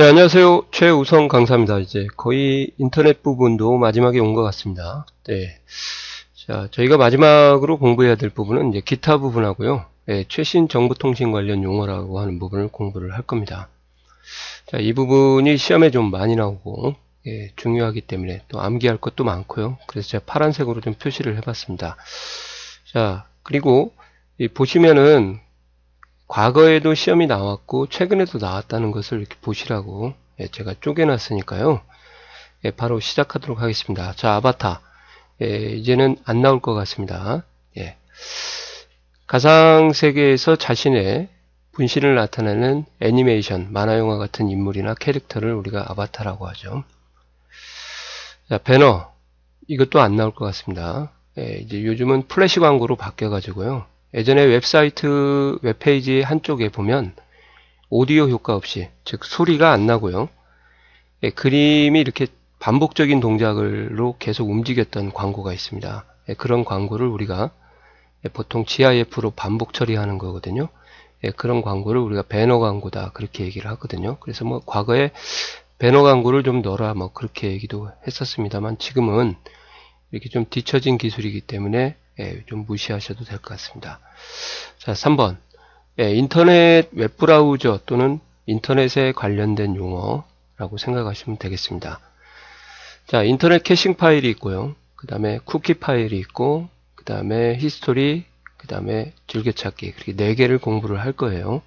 네, 안녕하세요. 최우성 강사입니다. 이제 거의 인터넷 부분도 마지막에 온 것 같습니다. 네. 자, 저희가 마지막으로 공부해야 될 부분은 이제 기타 부분하고요. 네, 최신 정보통신 관련 용어라고 하는 부분을 공부를 할 겁니다. 자, 이 부분이 시험에 좀 많이 나오고, 예, 중요하기 때문에 또 암기할 것도 많고요. 그래서 제가 파란색으로 좀 표시를 해봤습니다. 자, 그리고 보시면은 과거에도 시험이 나왔고 최근에도 나왔다는 것을 이렇게 보시라고 예, 제가 쪼개놨으니까요. 예, 바로 시작하도록 하겠습니다. 자, 아바타. 예, 이제는 안 나올 것 같습니다. 예. 가상 세계에서 자신의 분신을 나타내는 애니메이션, 만화영화 같은 인물이나 캐릭터를 우리가 아바타라고 하죠. 자, 배너. 이것도 안 나올 것 같습니다. 예, 이제 요즘은 플래시 광고로 바뀌어가지고요. 예전에 웹사이트 웹페이지 한쪽에 보면 오디오 효과 없이 즉 소리가 안 나고요. 예, 그림이 이렇게 반복적인 동작으로 계속 움직였던 광고가 있습니다. 예, 그런 광고를 우리가 예, 보통 GIF로 반복 처리하는 거거든요. 예, 그런 광고를 우리가 배너 광고다 그렇게 얘기를 하거든요. 그래서 뭐 과거에 배너 광고를 좀 넣어라 뭐 그렇게 얘기도 했었습니다만 지금은 이렇게 좀 뒤처진 기술이기 때문에 예, 좀 무시하셔도 될 것 같습니다. 자, 3번. 예, 인터넷 웹브라우저 또는 인터넷에 관련된 용어라고 생각하시면 되겠습니다. 자, 인터넷 캐싱 파일이 있고요. 그 다음에 쿠키 파일이 있고, 그 다음에 히스토리, 그 다음에 즐겨찾기. 그렇게 네 개를 공부를 할 거예요.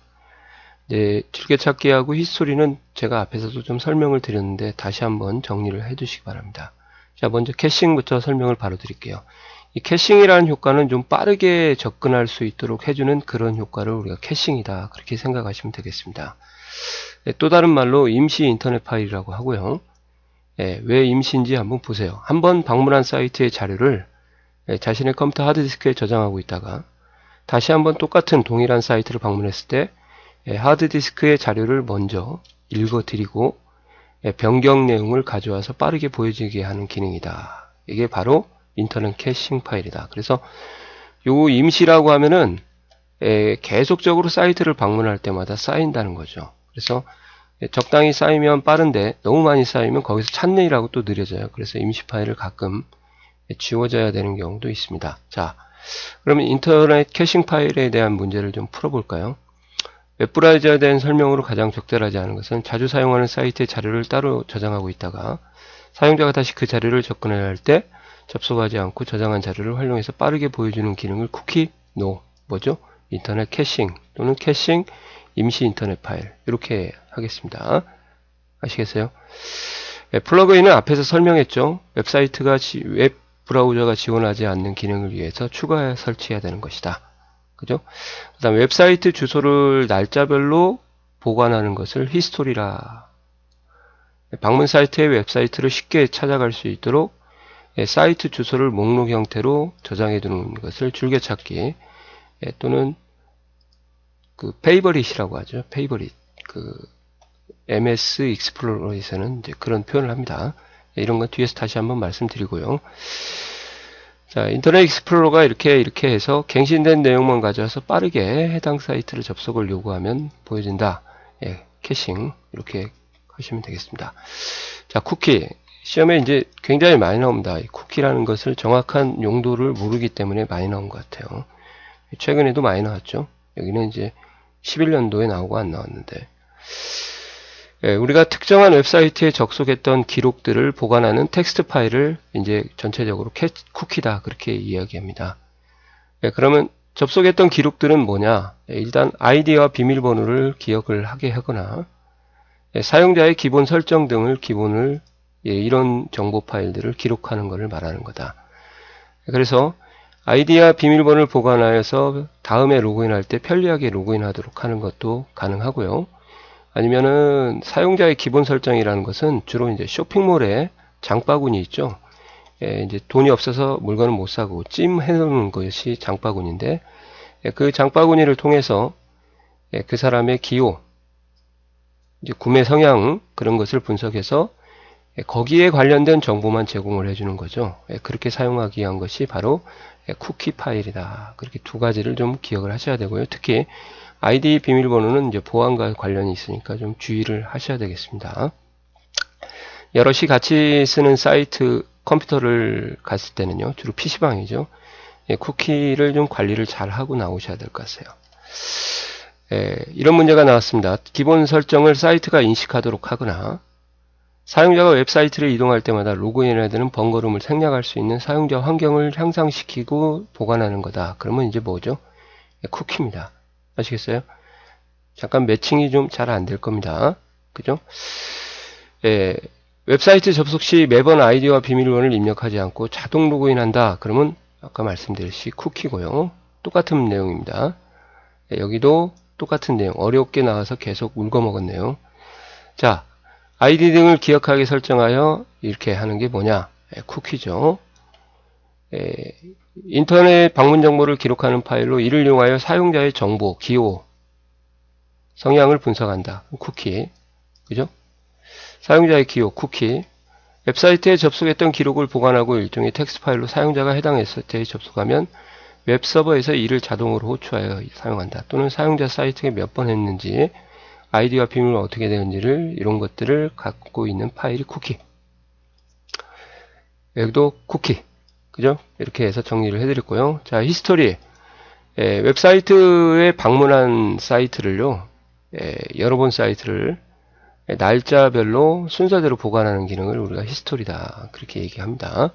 네, 즐겨찾기하고 히스토리는 제가 앞에서도 좀 설명을 드렸는데 다시 한번 정리를 해 두시기 바랍니다. 자, 먼저 캐싱부터 설명을 바로 드릴게요. 이 캐싱이라는 효과는 좀 빠르게 접근할 수 있도록 해주는 그런 효과를 우리가 캐싱이다. 그렇게 생각하시면 되겠습니다. 네, 또 다른 말로 임시 인터넷 파일이라고 하고요. 예, 왜 임시인지 한번 보세요. 한번 방문한 사이트의 자료를 예, 자신의 컴퓨터 하드디스크에 저장하고 있다가 다시 한번 똑같은 동일한 사이트를 방문했을 때 예, 하드디스크의 자료를 먼저 읽어드리고 예, 변경 내용을 가져와서 빠르게 보여지게 하는 기능이다. 이게 바로 인터넷 캐싱 파일이다. 그래서 요 임시라고 하면은 에, 계속적으로 사이트를 방문할 때마다 쌓인다는 거죠. 그래서 적당히 쌓이면 빠른데 너무 많이 쌓이면 거기서 찾느라고 또 느려져요. 그래서 임시 파일을 가끔 지워져야 되는 경우도 있습니다. 자, 그러면 인터넷 캐싱 파일에 대한 문제를 좀 풀어볼까요? 웹브라우저에 대한 설명으로 가장 적절하지 않은 것은 자주 사용하는 사이트의 자료를 따로 저장하고 있다가 사용자가 다시 그 자료를 접근해야 할 때 접속하지 않고 저장한 자료를 활용해서 빠르게 보여주는 기능을 쿠키 노 뭐죠? 인터넷 캐싱 또는 캐싱 임시 인터넷 파일 이렇게 하겠습니다. 아시겠어요? 네, 플러그인은 앞에서 설명했죠. 웹사이트가 지, 웹 브라우저가 지원하지 않는 기능을 위해서 추가 설치해야 되는 것이다. 그죠? 그 다음 웹사이트 주소를 날짜별로 보관하는 것을 히스토리라. 방문 사이트의 웹사이트를 쉽게 찾아갈 수 있도록 예, 사이트 주소를 목록 형태로 저장해 두는 것을 줄여찾기 예, 또는 그 페이버릿이라고 하죠. 페이버릿. 그 MS 익스플로러에서는 이제 그런 표현을 합니다. 예, 이런 건 뒤에서 다시 한번 말씀드리고요. 자, 인터넷 익스플로러가 이렇게 이렇게 해서 갱신된 내용만 가져와서 빠르게 해당 사이트를 접속을 요구하면 보여진다. 예, 캐싱 이렇게 하시면 되겠습니다. 자, 쿠키 시험에 이제 굉장히 많이 나옵니다. 쿠키라는 것을 정확한 용도를 모르기 때문에 많이 나온 것 같아요. 최근에도 많이 나왔죠. 여기는 이제 11년도에 나오고 안 나왔는데. 예, 우리가 특정한 웹사이트에 접속했던 기록들을 보관하는 텍스트 파일을 이제 전체적으로 캐, 쿠키다 그렇게 이야기합니다. 예, 그러면 접속했던 기록들은 뭐냐? 예, 일단 아이디와 비밀번호를 기억을 하게 하거나 예, 사용자의 기본 설정 등을 기본을 예, 이런 정보 파일들을 기록하는 것을 말하는 거다. 그래서 아이디와 비밀번호를 보관하여서 다음에 로그인할 때 편리하게 로그인하도록 하는 것도 가능하고요. 아니면은 사용자의 기본 설정이라는 것은 주로 이제 쇼핑몰에 장바구니 있죠. 예, 이제 돈이 없어서 물건을 못 사고 찜 해놓는 것이 장바구니인데 예, 그 장바구니를 통해서 예, 그 사람의 기호, 구매 성향 그런 것을 분석해서 예, 거기에 관련된 정보만 제공을 해주는 거죠. 예, 그렇게 사용하기 위한 것이 바로 예, 쿠키 파일이다. 그렇게 두 가지를 좀 기억을 하셔야 되고요. 특히 아이디 비밀번호는 이제 보안과 관련이 있으니까 좀 주의를 하셔야 되겠습니다. 여럿이 같이 쓰는 사이트 컴퓨터를 갔을 때는요, 주로 PC방이죠. 예, 쿠키를 좀 관리를 잘 하고 나오셔야 될 것 같아요. 예, 이런 문제가 나왔습니다. 기본 설정을 사이트가 인식하도록 하거나 사용자가 웹사이트를 이동할 때마다 로그인해야 되는 번거로움을 생략할 수 있는 사용자 환경을 향상시키고 보관하는 거다. 그러면 이제 뭐죠? 예, 쿠키입니다. 아시겠어요? 잠깐 매칭이 좀 잘 안 될 겁니다. 그죠? 예, 웹사이트 접속 시 매번 아이디와 비밀번호를 입력하지 않고 자동 로그인한다. 그러면 아까 말씀드렸듯이 쿠키고요. 똑같은 내용입니다. 예, 여기도 똑같은 내용. 어렵게 나와서 계속 울거먹었네요. 자, 아이디 등을 기억하게 설정하여 이렇게 하는 게 뭐냐? 예, 쿠키죠. 예, 인터넷 방문 정보를 기록하는 파일로 이를 이용하여 사용자의 정보, 기호, 성향을 분석한다. 쿠키. 그죠? 사용자의 기호, 쿠키. 웹사이트에 접속했던 기록을 보관하고 일종의 텍스트 파일로 사용자가 해당 웹사이트에 접속하면 웹서버에서 이를 자동으로 호출하여 사용한다. 또는 사용자 사이트에 몇 번 했는지, 아이디와 비밀은 어떻게 되는지를 이런 것들을 갖고 있는 파일이 쿠키. 여기도 쿠키. 그죠? 이렇게 해서 정리를 해드렸고요. 자, 히스토리. 예, 웹사이트에 방문한 사이트를요, 예, 여러 번 사이트를 날짜별로 순서대로 보관하는 기능을 우리가 히스토리다. 그렇게 얘기합니다.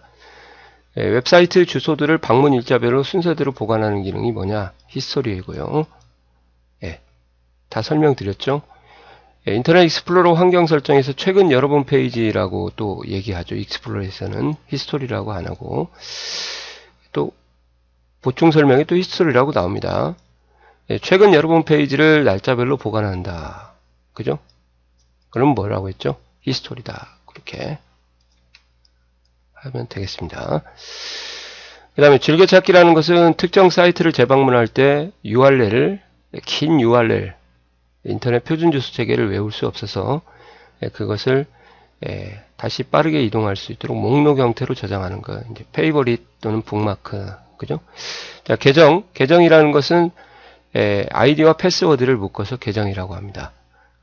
예, 웹사이트 주소들을 방문 일자별로 순서대로 보관하는 기능이 뭐냐? 히스토리이고요. 예, 다 설명드렸죠? 예, 인터넷 익스플로러 환경 설정에서 최근 여러 번 페이지라고 또 얘기하죠. 익스플로러에서는 히스토리라고 안 하고 또 보충 설명에 또 히스토리라고 나옵니다. 예, 최근 여러 번 페이지를 날짜별로 보관한다. 그죠? 그럼 뭐라고 했죠? 히스토리다. 그렇게 하면 되겠습니다. 그 다음에 즐겨찾기라는 것은 특정 사이트를 재방문할 때 URL을 긴 URL 인터넷 표준 주소 체계를 외울 수 없어서 예, 그것을 예, 다시 빠르게 이동할 수 있도록 목록 형태로 저장하는 거 이제 페이버릿 또는 북마크 그죠? 자 계정 계정이라는 것은 예, 아이디와 패스워드를 묶어서 계정이라고 합니다.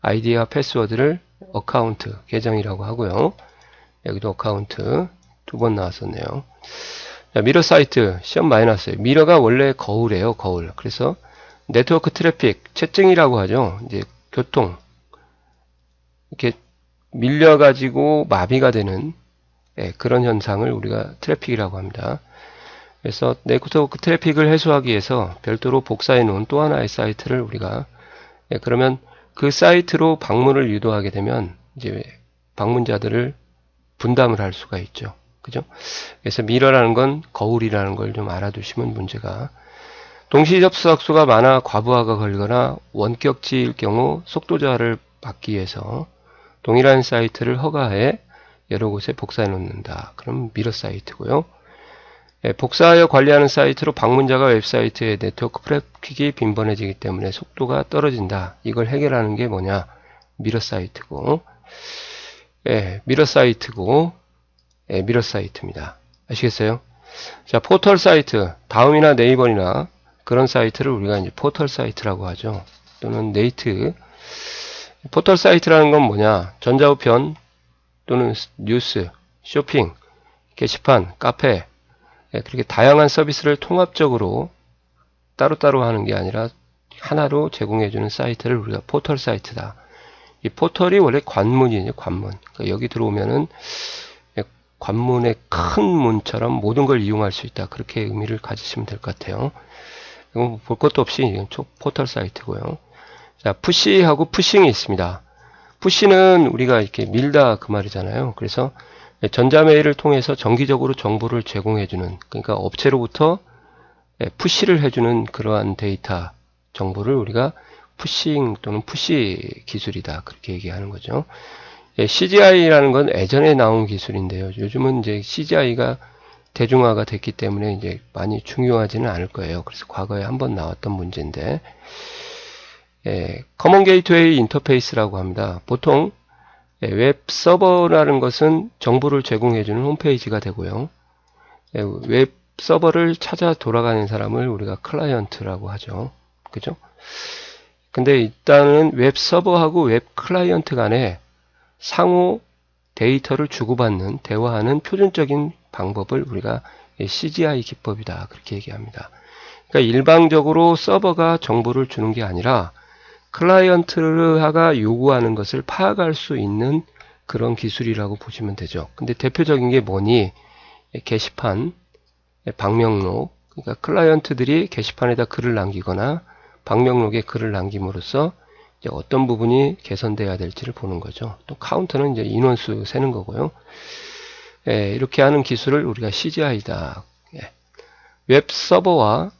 아이디와 패스워드를 어카운트 계정이라고 하고요. 여기도 어카운트 두 번 나왔었네요. 자, 미러 사이트 시험 많이 나왔어요. 미러가 원래 거울이에요. 거울. 그래서 네트워크 트래픽 채증이라고 하죠. 이제 교통 이렇게 밀려가지고 마비가 되는 예, 그런 현상을 우리가 트래픽이라고 합니다. 그래서 네트워크 트래픽을 해소하기 위해서 별도로 복사해 놓은 또 하나의 사이트를 우리가 예, 그러면 그 사이트로 방문을 유도하게 되면 이제 방문자들을 분담을 할 수가 있죠. 그죠? 그래서 미러라는 건 거울이라는 걸 좀 알아두시면 문제가 동시 접속수가 많아 과부하가 걸거나 원격지일 경우 속도 저하를 받기 위해서 동일한 사이트를 허가해 여러 곳에 복사해 놓는다. 그럼 미러 사이트고요. 예, 복사하여 관리하는 사이트로 방문자가 웹사이트의 네트워크 트래픽이 빈번해지기 때문에 속도가 떨어진다. 이걸 해결하는 게 뭐냐? 미러 사이트고, 예, 미러 사이트고, 예, 미러 사이트입니다. 아시겠어요? 자, 포털 사이트, 다음이나 네이버나 그런 사이트를 우리가 이제 포털 사이트라고 하죠. 또는 네이트. 포털 사이트라는 건 뭐냐? 전자우편 또는 뉴스, 쇼핑, 게시판, 카페, 예, 그렇게 다양한 서비스를 통합적으로 따로따로 하는 게 아니라 하나로 제공해주는 사이트를 우리가 포털 사이트다. 이 포털이 원래 관문이에요, 관문. 그러니까 여기 들어오면은 예, 관문의 큰 문처럼 모든 걸 이용할 수 있다. 그렇게 의미를 가지시면 될 것 같아요. 이건 볼 것도 없이 포털 사이트고요. 자, 푸시하고 푸싱이 있습니다. 푸시는 우리가 이렇게 밀다 그 말이잖아요. 그래서 전자메일을 통해서 정기적으로 정보를 제공해주는 그러니까 업체로부터 푸시를 해주는 그러한 데이터 정보를 우리가 푸싱 또는 푸시 기술이다 그렇게 얘기하는 거죠. CGI라는 건 예전에 나온 기술인데요. 요즘은 이제 CGI가 대중화가 됐기 때문에 이제 많이 중요하지는 않을 거예요. 그래서 과거에 한 번 나왔던 문제인데, 예, 커먼 게이트웨이 인터페이스라고 합니다. 보통 예, 웹 서버라는 것은 정보를 제공해주는 홈페이지가 되고요. 예, 웹 서버를 찾아 돌아가는 사람을 우리가 클라이언트라고 하죠. 그죠? 근데 일단은 웹 서버하고 웹 클라이언트 간에 상호 데이터를 주고받는, 대화하는 표준적인 방법을 우리가 CGI 기법이다. 그렇게 얘기합니다. 그러니까 일방적으로 서버가 정보를 주는 게 아니라 클라이언트가 요구하는 것을 파악할 수 있는 그런 기술이라고 보시면 되죠. 근데 대표적인 게 뭐니? 게시판, 방명록, 그러니까 클라이언트들이 게시판에다 글을 남기거나 방명록에 글을 남김으로써 이제 어떤 부분이 개선돼야 될지를 보는 거죠. 또 카운터는 이제 인원수 세는 거고요. 예, 이렇게 하는 기술을 우리가 CGI다. 예. 웹 서버와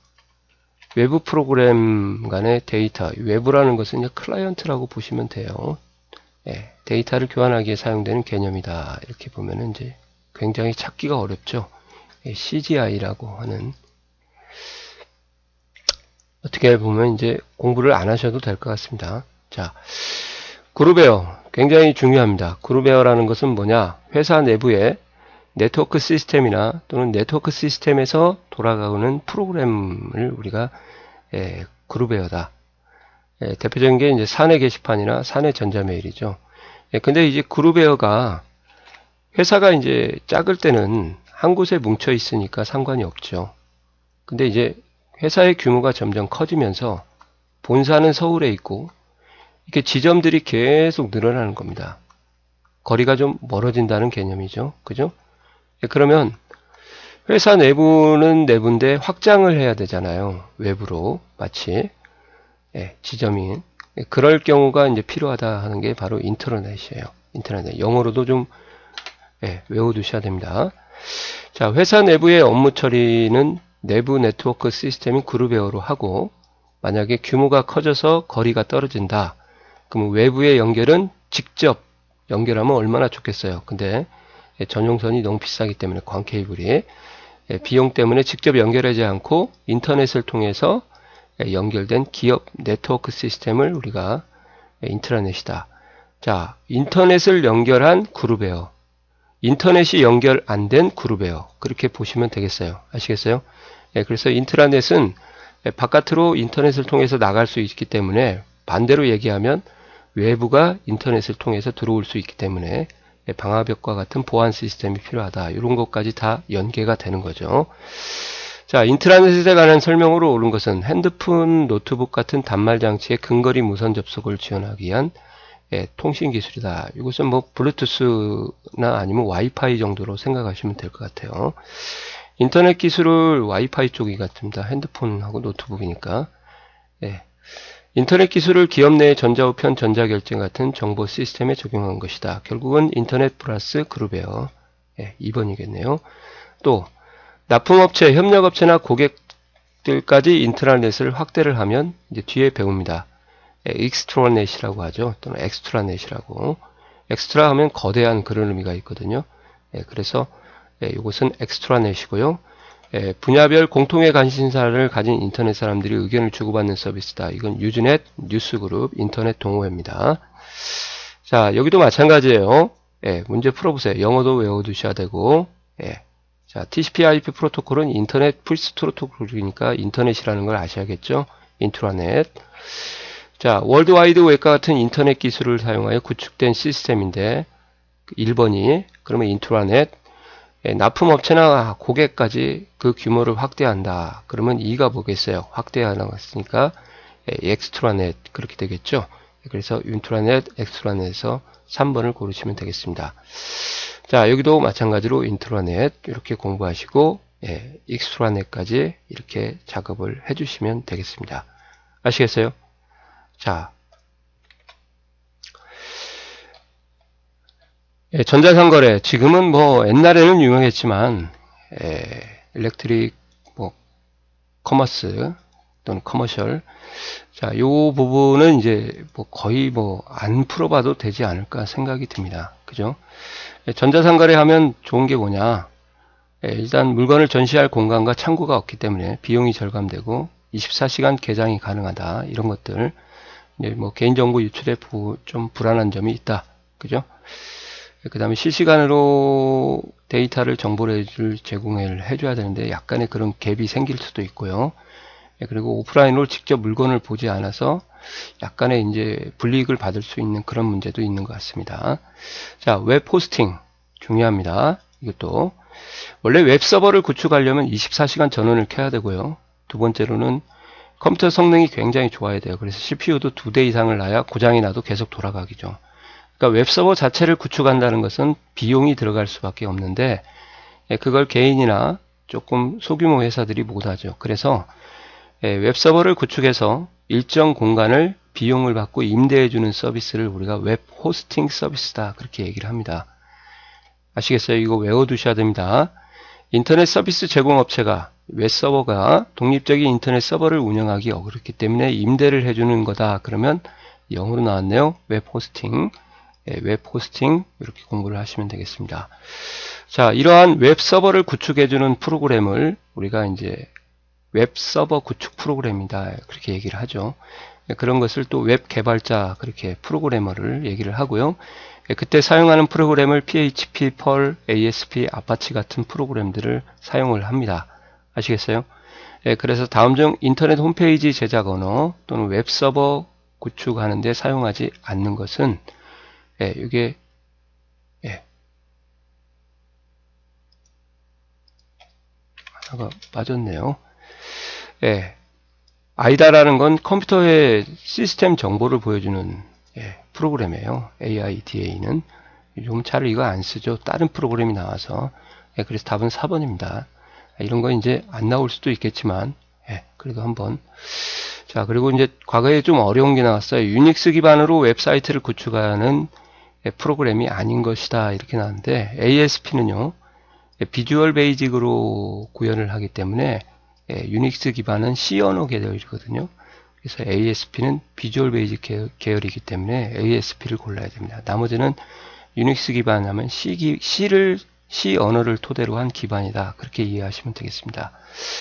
외부 프로그램 간의 데이터, 외부라는 것은 이제 클라이언트라고 보시면 돼요. 예, 데이터를 교환하기에 사용되는 개념이다. 이렇게 보면은 이제 굉장히 찾기가 어렵죠. 예, CGI라고 하는 어떻게 보면 이제 공부를 안 하셔도 될 것 같습니다. 자, 그룹웨어 굉장히 중요합니다. 그룹웨어라는 것은 뭐냐? 회사 내부에 네트워크 시스템이나 또는 네트워크 시스템에서 돌아가는 프로그램을 우리가 예, 그룹웨어다. 예, 대표적인 게 이제 사내 게시판이나 사내 전자메일이죠. 예, 근데 이제 그룹웨어가 회사가 이제 작을 때는 한 곳에 뭉쳐 있으니까 상관이 없죠. 근데 이제 회사의 규모가 점점 커지면서 본사는 서울에 있고 이렇게 지점들이 계속 늘어나는 겁니다. 거리가 좀 멀어진다는 개념이죠. 그죠? 예, 그러면 회사 내부는 내부인데 확장을 해야 되잖아요. 외부로 마치 예, 지점인 예, 그럴 경우가 이제 필요하다 하는 게 바로 인터넷이에요. 인터넷 영어로도 좀 예, 외워두셔야 됩니다. 자, 회사 내부의 업무 처리는 내부 네트워크 시스템인 그룹웨어로 하고 만약에 규모가 커져서 거리가 떨어진다. 그럼 외부의 연결은 직접 연결하면 얼마나 좋겠어요. 근데 전용선이 너무 비싸기 때문에 광 케이블이 비용 때문에 직접 연결하지 않고 인터넷을 통해서 연결된 기업 네트워크 시스템을 우리가 인트라넷이다. 자, 인터넷을 연결한 그룹웨어. 인터넷이 연결 안 된 그룹웨어. 그렇게 보시면 되겠어요. 아시겠어요? 예, 그래서 인트라넷은 바깥으로 인터넷을 통해서 나갈 수 있기 때문에 반대로 얘기하면 외부가 인터넷을 통해서 들어올 수 있기 때문에 방화벽과 같은 보안 시스템이 필요하다. 이런 것까지 다 연계가 되는 거죠. 자, 인트라넷에 관한 설명으로 오른 것은 핸드폰, 노트북 같은 단말 장치의 근거리 무선 접속을 지원하기 위한 예, 통신 기술이다. 이것은 뭐 블루투스나 아니면 와이파이 정도로 생각하시면 될 것 같아요. 인터넷 기술을 와이파이 쪽이 같습니다. 핸드폰하고 노트북이니까. 예. 인터넷 기술을 기업 내 전자우편, 전자결제 같은 정보 시스템에 적용한 것이다. 결국은 인터넷 플러스 그룹웨어. 예, 2번이겠네요. 또 납품업체, 협력업체나 고객들까지 인트라넷을 확대를 하면 이제 뒤에 배웁니다. 예, 익스트라넷이라고 하죠. 또는 엑스트라넷이라고. 엑스트라 하면 거대한 그런 의미가 있거든요. 예, 그래서 예, 이것은 엑스트라넷이고요. 예, 분야별 공통의 관심사를 가진 인터넷 사람들이 의견을 주고받는 서비스다. 이건 유즈넷 뉴스그룹 인터넷 동호회입니다. 자, 여기도 마찬가지예요. 예, 문제 풀어보세요. 영어도 외워두셔야 되고, 예. 자, TCP/IP 프로토콜은 인터넷 풀스 프로토콜이니까 인터넷이라는 걸 아셔야겠죠. 인트라넷. 자, 월드와이드 웹과 같은 인터넷 기술을 사용하여 구축된 시스템인데 1번이 그러면 인트라넷 예, 납품업체나 고객까지 그 규모를 확대한다. 그러면 2가 뭐겠어요? 확대하나갔으니까 예, 엑스트라넷 그렇게 되겠죠. 그래서 인트라넷, 엑스트라넷에서 3번을 고르시면 되겠습니다. 자 여기도 마찬가지로 인트라넷 이렇게 공부하시고 예, 익스트라넷까지 이렇게 작업을 해주시면 되겠습니다. 아시겠어요? 자 예, 전자상거래 지금은 뭐 옛날에는 유명했지만 예, 일렉트릭 뭐 커머스 또는 커머셜 자, 요 부분은 이제 뭐 거의 뭐 안 풀어봐도 되지 않을까 생각이 듭니다. 그죠? 예, 전자상거래 하면 좋은 게 뭐냐? 예, 일단 물건을 전시할 공간과 창구가 없기 때문에 비용이 절감되고 24시간 개장이 가능하다. 이런 것들. 뭐 개인정보 유출에 부, 좀 불안한 점이 있다. 그죠? 그 다음에 실시간으로 데이터를 정보를 제공을 해줘야 되는데 약간의 그런 갭이 생길 수도 있고요. 예, 그리고 오프라인으로 직접 물건을 보지 않아서 약간의 이제 불이익을 받을 수 있는 그런 문제도 있는 것 같습니다. 자, 웹 호스팅 중요합니다. 이것도 원래 웹 서버를 구축하려면 24시간 전원을 켜야 되고요. 두 번째로는 컴퓨터 성능이 굉장히 좋아야 돼요. 그래서 CPU도 두 대 이상을 놔야 고장이 나도 계속 돌아가기죠. 그러니까 웹 서버 자체를 구축한다는 것은 비용이 들어갈 수밖에 없는데 예, 그걸 개인이나 조금 소규모 회사들이 못하죠. 그래서 예, 웹 서버를 구축해서 일정 공간을 비용을 받고 임대해주는 서비스를 우리가 웹 호스팅 서비스다 그렇게 얘기를 합니다. 아시겠어요? 이거 외워두셔야 됩니다. 인터넷 서비스 제공업체가 웹 서버가 독립적인 인터넷 서버를 운영하기 어렵기 때문에 임대를 해주는 거다. 그러면 영어로 나왔네요. 웹 호스팅. 예, 웹 호스팅 이렇게 공부를 하시면 되겠습니다. 자, 이러한 웹 서버를 구축해주는 프로그램을 우리가 이제 웹 서버 구축 프로그램이다. 그렇게 얘기를 하죠. 예, 그런 것을 또 웹 개발자 그렇게 프로그래머를 얘기를 하고요. 예, 그때 사용하는 프로그램을 PHP, Perl, ASP, 아파치 같은 프로그램들을 사용을 합니다. 아시겠어요? 예, 그래서 다음 중 인터넷 홈페이지 제작 언어 또는 웹 서버 구축하는데 사용하지 않는 것은 예, 이게 예. 하나가 빠졌네요. 예. 아이다라는 건 컴퓨터의 시스템 정보를 보여주는 예, 프로그램이에요. AIDA는 요즘 잘 이거 안 쓰죠. 다른 프로그램이 나와서 예, 그래서 답은 4번입니다. 이런 거 이제 안 나올 수도 있겠지만 예, 그래도 한번 자 그리고 이제 과거에 좀 어려운 게 나왔어요. 유닉스 기반으로 웹사이트를 구축하는 예, 프로그램이 아닌 것이다 이렇게 나왔는데 ASP는요 예, 비주얼 베이직으로 구현을 하기 때문에 예, 유닉스 기반은 C 언어 계열이거든요. 그래서 ASP는 비주얼 베이직 계열이기 때문에 ASP를 골라야 됩니다. 나머지는 유닉스 기반 하면 C, C를 C 언어를 토대로 한 기반이다. 그렇게 이해하시면 되겠습니다.